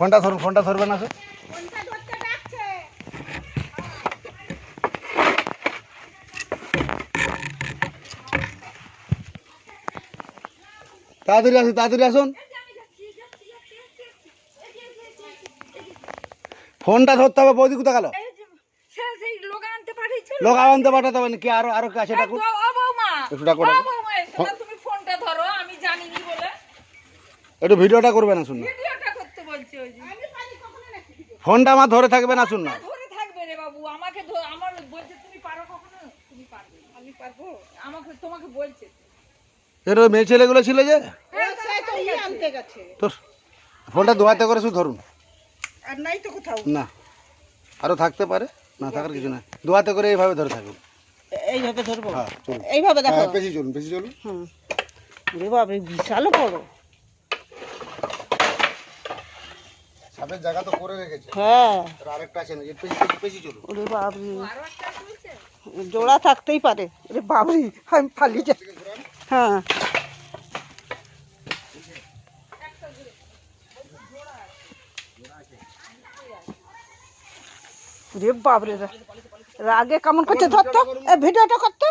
ফোনটা ধরুন ফোনটা ধরবেন না তাড়াতাড়ি আসুন তাড়াতাড়ি আসুন। ফোনটা ধরতে হবে বৌদি কোথা গেল? লোক আনতে পাঠাতে হবে কি আরও আরও কাছে ডাকুন একটু। একটু ভিডিওটা আসুন না ভিডিওটা করতে বলছে ওই যে। ফোনটা আমার ধরে থাকবেন আসুন না। ধরে থাকবে রে বাবু, আমাকে আমার বলছে, তুমি পারো কখনো? তুমি পারবে। আমি পারব? আমাকে তোমাকে বলছে। এটা মেয়ে ছেলেগুলো ছিল যে? হ্যাঁ, তো ই আনতে গেছে। তোর ফোনটা দুহাতে করে শুধু ধরুন। আর নাই তো কোথাও। না। আরও থাকতে পারে না থাকার কিছু না দুহাতে করে এইভাবে ধরে থাকুন। এইভাবে ধরবো? হ্যাঁ এইভাবে দেখো হ্যাঁ বেশি চলুন বেশি চলুন। হুম। বাবা বিশাল বড়। সাপের জায়গা তো করে রেখেছে। হ্যাঁ। আরেকটা আছে না বেশি বেশি বেশি চলুন। ওরে বাবরি জোড়া থাকতেই পারে। ওরে বাবরি আমি পালিয়ে যাই হ্যাঁ। রে বাবরে রা- রাগে কেমন করছে ধরতো এ ভিডিওটা করতো